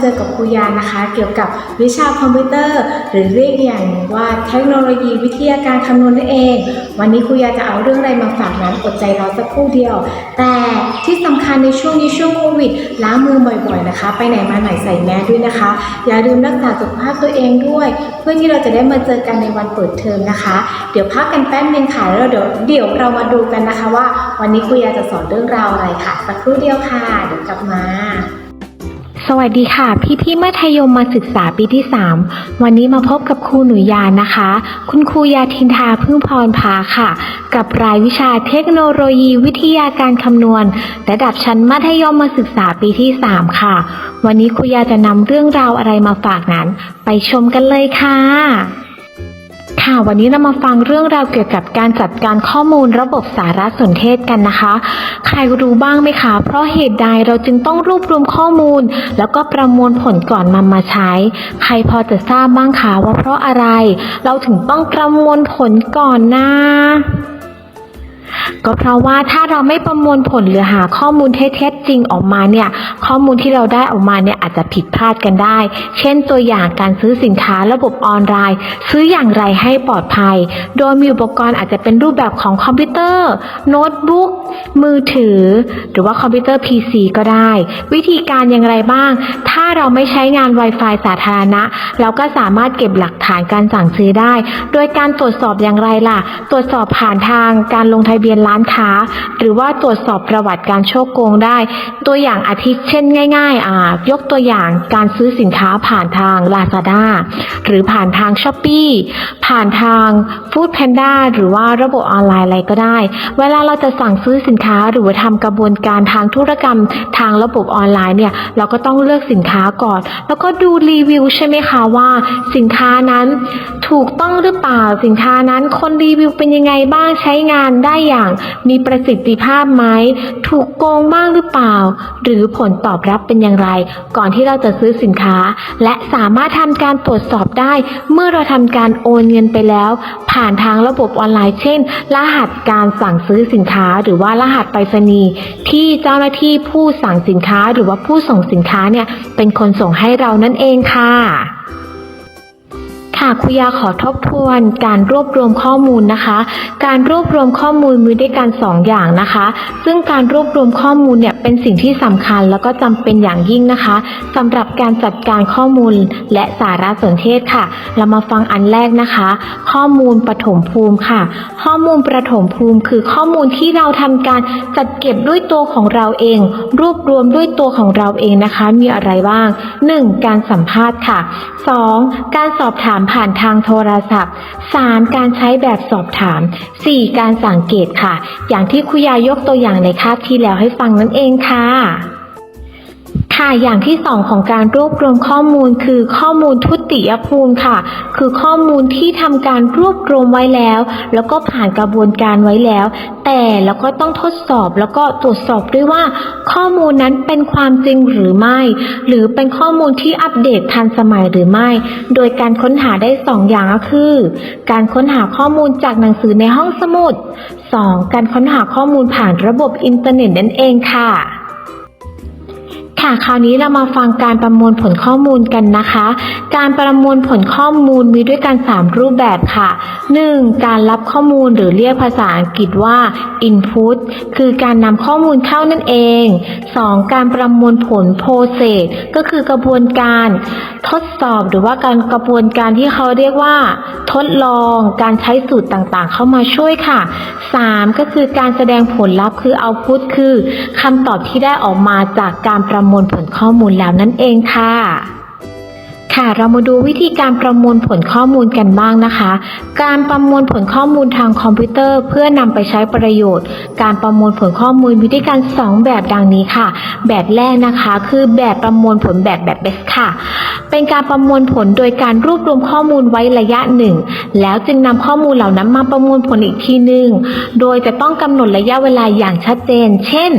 เจอกับครูยานะคะ เกี่ยวกับวิชาคอมพิวเตอร์ หรือเรียกอย่างว่าเทคโนโลยีวิทยาการคำนวณนั่นเอง วันนี้ครูยาจะเอาเรื่องอะไรมาฝากนั้นอดใจรอสักครู่เดียว แต่ที่สำคัญในช่วงนี้ช่วงโควิดล้างมือบ่อยๆนะคะ ไปไหนมาไหนใส่แมสด้วยนะคะ อย่าลืมรักษาสุขภาพตัวเองด้วย เพื่อที่เราจะได้มาเจอกันในวันเปิดเทอมนะคะ เดี๋ยวพักกันแป๊บนึงค่ะแล้วเดี๋ยวเดี๋ยวเรามาดูกันนะคะว่า วันนี้ครูยาจะสอนเรื่องราวอะไรค่ะ สักครู่เดียวค่ะ เดี๋ยวกลับมา สวัสดีค่ะ พี่พี่มัธยมมาศึกษาปีที่ 3 วันนี้มาพบกับครูหนูยานะคะ คุณครูยาทินทาพึ่งพรพาค่ะ กับรายวิชาเทคโนโลยีวิทยาการคำนวณ ระดับชั้นมัธยมมาศึกษาปีที่ 3 ค่ะ วันนี้ครูยาจะนำเรื่องราวอะไรมาฝากนั้น ไปชมกันเลยค่ะ ค่ะวันนี้เรามาฟังเรื่องราวเกี่ยวกับการจัดการข้อมูลระบบสารสนเทศกันนะคะ ใครรู้บ้างไหมคะ เพราะเหตุใดเราจึงต้องรวบรวมข้อมูล แล้วก็ประมวลผลก่อนนำมาใช้ ใครพอจะทราบบ้างคะว่าเพราะอะไร เราถึงต้องประมวลผลก่อนนะ ก็เพราะว่าถ้าเราไม่ประมวลผลหรือหาข้อมูลเท็จจริงออกมาเนี่ย ข้อมูลที่เราได้ออกมาเนี่ยอาจจะผิดพลาดกันได้ เช่นตัวอย่างการซื้อสินค้าระบบออนไลน์ ซื้ออย่างไรให้ปลอดภัย โดยมีอุปกรณ์อาจจะเป็นรูปแบบของคอมพิวเตอร์ โน้ตบุ๊กมือถือ หรือว่าคอมพิวเตอร์ PC ก็ได้ วิธีการอย่างไรบ้าง ถ้าเราไม่ใช้งาน Wi-Fi สาธารณะ เราก็สามารถเก็บหลักฐานการสั่งซื้อได้ โดยการตรวจสอบอย่างไรล่ะ ตรวจสอบผ่านทางการลงทะเบียนร้านค้า หรือว่าตรวจสอบประวัติการโชคโกงได้ ตัวอย่างอาทิเช่นง่าย ๆ อ่ายกตัวอย่างการซื้อสินค้าผ่านทาง Lazada หรือผ่านทาง s h อ p e e ผ่านทาง Food Panda หรือว่าระบบออนไลน์อะไรก็ได้ เวลาเราจะสั่งซื้อสินค้าหรือว่าทำกระบวนการทางธุรกรรมทางระบบออนไลน์เนี่ยเราก็ต้องเลือกสินค้าก่อน แล้วก็ดูรีวิวใช่ไหมคะว่าสินค้านั้นถูกต้องหรือเปล่าสินค้านั้นคนรีวิวเป็นยังไงบ้างใช้งานได้อย่างมีประสิทธิภาพไหม ถูกโกงบ้างหรือเปล่า หรือผลตอบรับเป็นอย่างไร ก่อนที่เราจะซื้อสินค้า และสามารถทำการตรวจสอบได้ เมื่อเราทำการโอนเงินไปแล้ว ผ่านทางระบบออนไลน์ เช่น รหัสการสั่งซื้อสินค้า หรือว่ารหัสไปรษณีย์ที่เจ้าหน้าที่ผู้สั่งสินค้า หรือว่าผู้ส่งสินค้าเนี่ยเป็นคนส่งให้เรานั่นเองค่ะ ค่ะครูยาขอทบทวนการรวบรวมข้อมูลนะคะ การรวบรวมข้อมูลมีด้วยกันสองอย่างนะคะ ซึ่งการรวบรวมข้อมูลเนี่ยเป็นสิ่งที่สำคัญแล้วก็จำเป็นอย่างยิ่งนะคะสำหรับการจัดการข้อมูลและสารสนเทศค่ะ เรามาฟังอันแรกนะคะ ข้อมูลปฐมภูมิค่ะ ข้อมูลประถมภูมิคือข้อมูลที่เราทำการจัดเก็บด้วยตัวของเราเอง รวบรวมด้วยตัวของเราเองนะคะ มีอะไรบ้าง 1. การสัมภาษณ์ค่ะ 2. การสอบถามผ่านทางโทรศัพท์ 3. การใช้แบบสอบถาม 4. การสังเกตค่ะ อย่างที่คุยายกตัวอย่างในคาบที่แล้วให้ฟังนั่นเองค่ะ ค่ะอย่างที่สองของการรวบรวมข้อมูลคือข้อมูลทุติยภูมิค่ะ คือข้อมูลที่ทำการรวบรวมไว้แล้ว แล้วก็ผ่านกระบวนการไว้แล้ว แต่แล้วก็ต้องทดสอบแล้วก็ตรวจสอบด้วยว่า ข้อมูลนั้นเป็นความจริงหรือไม่ หรือเป็นข้อมูลที่อัปเดตทันสมัยหรือไม่ โดยการค้นหาได้สองอย่างก็คือ การค้นหาข้อมูลจากหนังสือในห้องสมุด 2. การค้นหาข้อมูลผ่านระบบอินเทอร์เน็ตนั่นเองค่ะ ค่ะคราวนี้เรามาฟังการประมวลผลข้อมูลกันนะคะ การประมวลผลข้อมูลมีด้วยกัน 3 รูปแบบค่ะ 1. การรับข้อมูลหรือเรียกภาษาอังกฤษว่า input คือการนำข้อมูลเข้านั่นเอง 2. การประมวลผล process ก็คือกระบวนการทดสอบหรือว่าการกระบวนการที่เขาเรียกว่าทดลองการใช้สูตรต่างๆ เข้ามาช่วยค่ะ 3. ก็คือการแสดงผลลัพธ์คือเอาพุทคือคำตอบที่ได้ออกมาจากการประมวลผลข้อมูลแล้วนั่นเองค่ะ ค่ะเรามาดูวิธีการประมวลผลข้อมูลกันบ้างนะคะ การประมวลผลข้อมูลทางคอมพิวเตอร์ เพื่อนำไปใช้ประโยชน์ การประมวลผลข้อมูลมีด้วยกันสองแบบดังนี้ค่ะ แบบแรกนะคะ คือแบบประมวลผลแบบแบบเบสค่ะ เป็นการประมวลผลโดยการรวบรวมข้อมูลไว้ระยะหนึ่งแล้วจึงนำข้อมูลเหล่านั้นมาประมวลผลอีกทีหนึ่งโดยจะต้องกำหนดระยะเวลาอย่างชัดเจน เช่น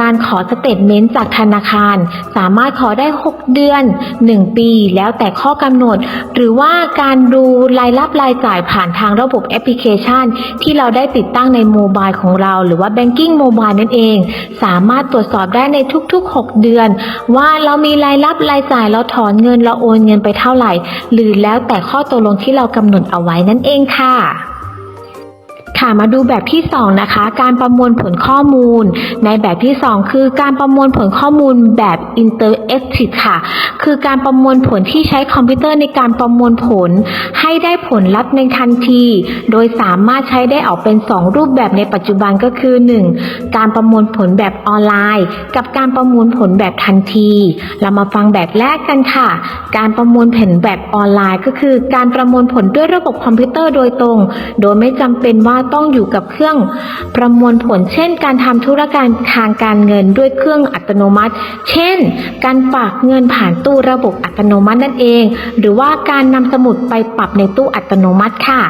การขอสเตทเมนต์จากธนาคาร สามารถขอได้ 6 เดือน 1 ปีแล้วแล้วแต่ข้อกำหนด หรือว่าการดูรายรับรายจ่ายผ่านทางระบบแอปพลิเคชัน ที่เราได้ติดตั้งในโมบายของเรา หรือว่า Banking Mobile นั่นเอง สามารถตรวจสอบได้ในทุกๆ 6 เดือน ว่าเรามีรายรับรายจ่ายเราถอนเงินเราโอนเงินไปเท่าไหร่ หรือแล้วแต่ข้อตกลงที่เรากำหนดเอาไว้นั่นเองค่ะ ค่ะมาดูแบบที่ 2 นะคะ การประมวลผลข้อมูล ในแบบที่ 2 คือการประมวลผลข้อมูลแบบ interactive ค่ะ คือการประมวลผลที่ใช้คอมพิวเตอร์ในการประมวลผล ให้ได้ผลลัพธ์ในทันที โดยสามารถใช้ได้ออกเป็น 2 รูปแบบในปัจจุบันก็คือ 1. การประมวลผลแบบออนไลน์ กับการประมวลผลแบบทันที เรามาฟังแบบแรกกันค่ะ การประมวลผลแบบออนไลน์ก็คือ การประมวลผลด้วยระบบคอมพิวเตอร์โดยตรง โดยไม่จำเป็นว่าต้องอยู่กับเครื่องประมวลผล เช่น การทำธุรการทางการเงินด้วยเครื่องอัตโนมัติ เช่น การฝากเงินผ่านตู้ระบบอัตโนมัตินั่นเอง หรือว่าการนำสมุดไปปรับในตู้อัตโนมัติค่ะ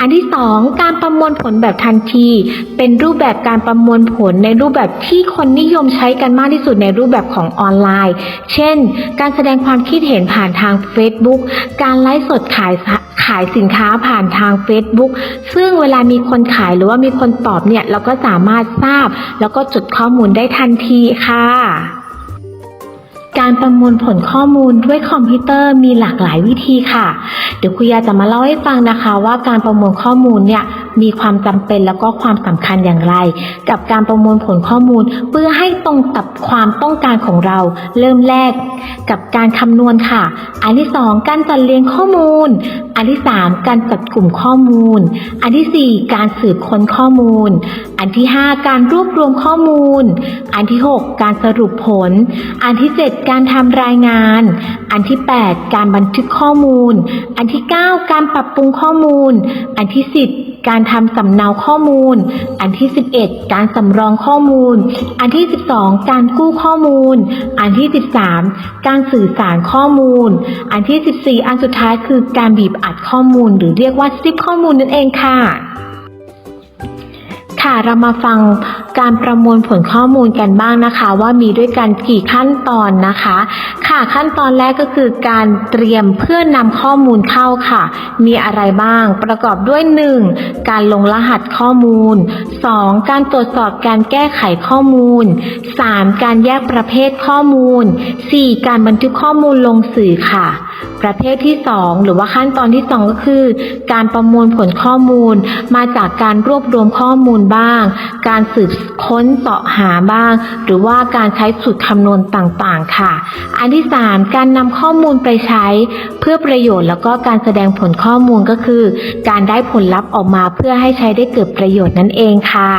อันที่สองการประมวลผลแบบทันที เป็นรูปแบบการประมวลผลในรูปแบบที่คนนิยมใช้กันมากที่สุดในรูปแบบของออนไลน์ เช่น การแสดงความคิดเห็นผ่านทาง Facebook การไลฟ์สดขายส ขายสินค้าผ่านทาง Facebook ซึ่งเวลามีคนขายหรือว่ามีคนตอบเนี่ยเราก็สามารถทราบ แล้วก็จดข้อมูลได้ทันทีค่ะการประมวลผลข้อมูลด้วยคอมพิวเตอร์มีหลากหลายวิธีค่ะ เดี๋ยวคุยาจะมาเล่าให้ฟังนะคะ ว่าการประมวลข้อมูลเนี่ย มีความจำเป็นแล้วก็ความสำคัญอย่างไร กับการประมวลผลข้อมูล เพื่อให้ตรงกับความต้องการของเรา เริ่มแรก กับการคำนวณค่ะ อันที่สองการจัดเรียงข้อมูล อันที่สามการจัดกลุ่มข้อมูล อันที่สี่การสืบค้นข้อมูล อันที่ห้าการรวบรวมข้อมูล อันที่หกการสรุปผล อันที่เจ็ดการทำรายงาน อันที่แปดการบันทึกข้อมูล อันที่เก้าการปรับปรุงข้อมูล อันที่สิบ การทำสำเนาข้อมูล อันที่ 11 การสำรองข้อมูล อันที่ 12 การกู้ข้อมูล อันที่ 13 การสื่อสารข้อมูล อันที่ 14 อันสุดท้ายคือการบีบอัดข้อมูล หรือเรียกว่าซิปข้อมูลนั่นเองค่ะ ค่ะเรามาฟังการประมวลผลข้อมูลกันบ้างนะคะ ว่ามีด้วยกันกี่ขั้นตอนนะคะ ค่ะขั้นตอนแรกก็คือการเตรียมเพื่อนำข้อมูลเข้าค่ะ มีอะไรบ้าง ประกอบด้วย 1. การลงรหัสข้อมูล 2. การตรวจสอบการแก้ไขข้อมูล 3. การแยกประเภทข้อมูล 4. การบันทึกข้อมูลลงสื่อค่ะประเภทที่ 2 หรือว่าขั้นตอนที่ 2 ก็คือ การประมวลผลข้อมูล มาจากการรวบรวมข้อมูลบ้าง การสืบค้นเสาะหาบ้าง หรือว่าการใช้สูตรคำนวณต่างๆ ค่ะ อันที่ 3 การนำข้อมูลไปใช้ เพื่อประโยชน์แล้วก็การแสดงผลข้อมูลก็คือ การได้ผลลัพธ์ออกมาเพื่อให้ใช้ได้เกิดประโยชน์นั่นเองค่ะ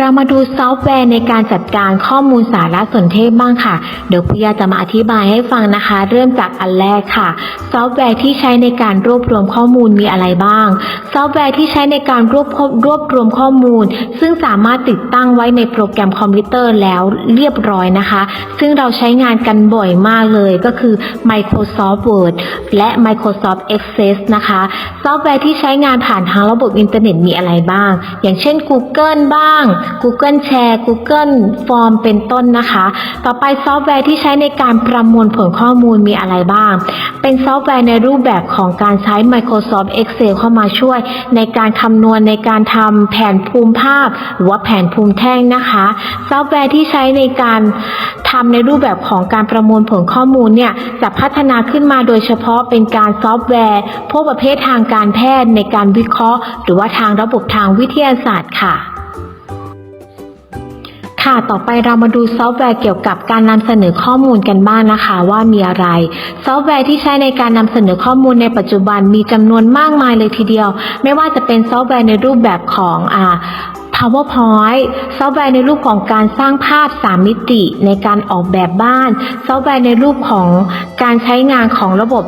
เรามาดูซอฟต์แวร์ในการจัดการข้อมูลสารสนเทศบ้างค่ะ เดี๋ยวพี่ยาจะมาอธิบายให้ฟังนะคะ เริ่มจากอันแรกค่ะ ซอฟต์แวร์ที่ใช้ในการรวบรวมข้อมูลมีอะไรบ้าง ซอฟต์แวร์ที่ใช้ในการรวบรวบรวมข้อมูล ซึ่งสามารถติดตั้งไว้ในโปรแกรมคอมพิวเตอร์แล้วเรียบร้อยนะคะ ซึ่งเราใช้งานกันบ่อยมากเลยก็คือ Microsoft Word และ Microsoft Access นะคะ ซอฟต์แวร์ที่ใช้งานผ่านทางระบบอินเทอร์เน็ตมีอะไรบ้าง อย่างเช่น Google บ้าง Google Share Google Form เป็นต้นนะคะ ต่อไปซอฟต์แวร์ที่ใช้ในการประมวลผลข้อมูลมีอะไรบ้าง เป็นซอฟต์แวร์ในรูปแบบของการใช้ Microsoft Excel เข้ามาช่วย ในการคำนวณในการทำแผนภูมิภาพ หรือว่าแผนภูมิแท่งนะคะ ซอฟต์แวร์ที่ใช้ในการทำในรูปแบบของการประมวลผลข้อมูลเนี่ยจะพัฒนาขึ้นมาโดยเฉพาะเป็นการซอฟต์แวร์พวกประเภททางการแพทย์ในการวิเคราะห์ หรือว่าทางระบบทางวิทยาศาสตร์ค่ะ ค่ะ ต่อไปเรามาดูซอฟต์แวร์เกี่ยวกับการนำเสนอข้อมูลกันบ้างนะคะว่ามีอะไร ซอฟต์แวร์ที่ใช้ในการนำเสนอข้อมูลในปัจจุบันมีจำนวนมากมายเลยทีเดียว ไม่ว่าจะเป็นซอฟต์แวร์ในรูปแบบของอ่า PowerPoint ซอฟต์แวร์ในรูปของการสร้างภาพ 3 มิติในการออกแบบบ้าน ซอฟต์แวร์ในรูปของการใช้งานของระบบ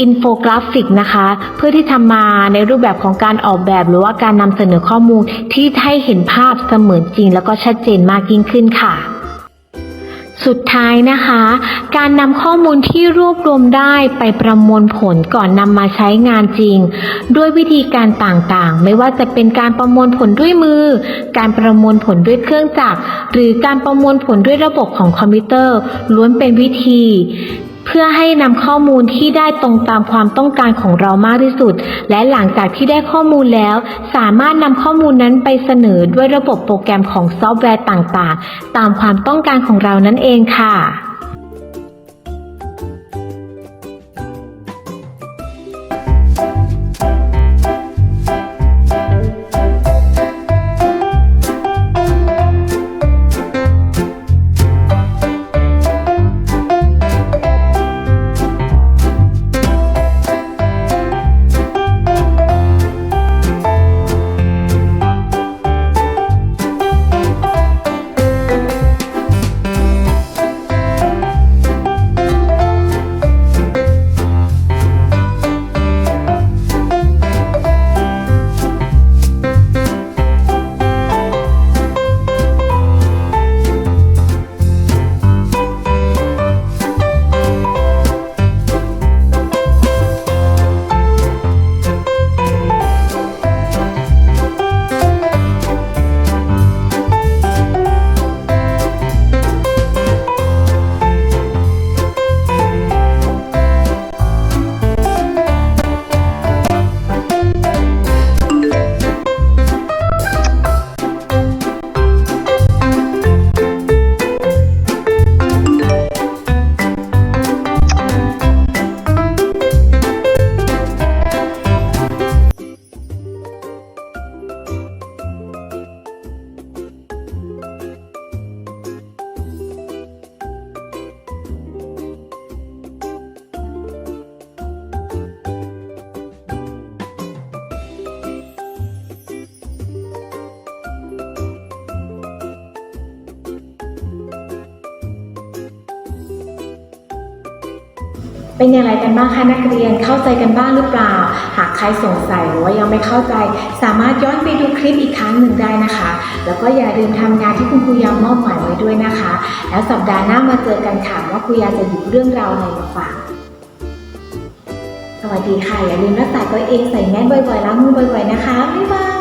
อินโฟกราฟิกนะคะ เพื่อที่ทำมาในรูปแบบของการออกแบบหรือว่าการนำเสนอข้อมูลที่ให้เห็นภาพเสมือนจริง แล้วก็ชัดเจนมากยิ่งขึ้นค่ะสุดท้ายนะคะ การนำข้อมูลที่รวบรวมได้ไปประมวลผลก่อนนำมาใช้งานจริง ด้วยวิธีการต่างๆ ไม่ว่าจะเป็นการประมวลผลด้วยมือ การประมวลผลด้วยเครื่องจักร หรือการประมวลผลด้วยระบบของคอมพิวเตอร์ ล้วนเป็นวิธี เพื่อให้นำข้อมูลที่ได้ตรงตามความต้องการของเรามากที่สุด และหลังจากที่ได้ข้อมูลแล้ว สามารถนำข้อมูลนั้นไปเสนอด้วยระบบโปรแกรมของซอฟต์แวร์ต่างๆ ตามความต้องการของเรานั่นเองค่ะ เป็นอย่างไรกันบ้างคะนักเรียนเข้าใจกันบ้างหรือเปล่า หากใครสงสัยหรือว่ายังไม่เข้าใจ สามารถย้อนไปดูคลิปอีกครั้งหนึ่งได้นะคะ แล้วก็อย่าลืมทำงานที่คุณครูยามอบหมายไว้ด้วยนะคะ แล้วสัปดาห์หน้ามาเจอกันค่ะว่าครูยาจะหยิบเรื่องราวอะไรมาฝากสวัสดีค่ะอย่าลืมรักษาตัวเองใส่แมสบ่อยๆล้างมือบ่อยๆนะคะบ๊ายบาย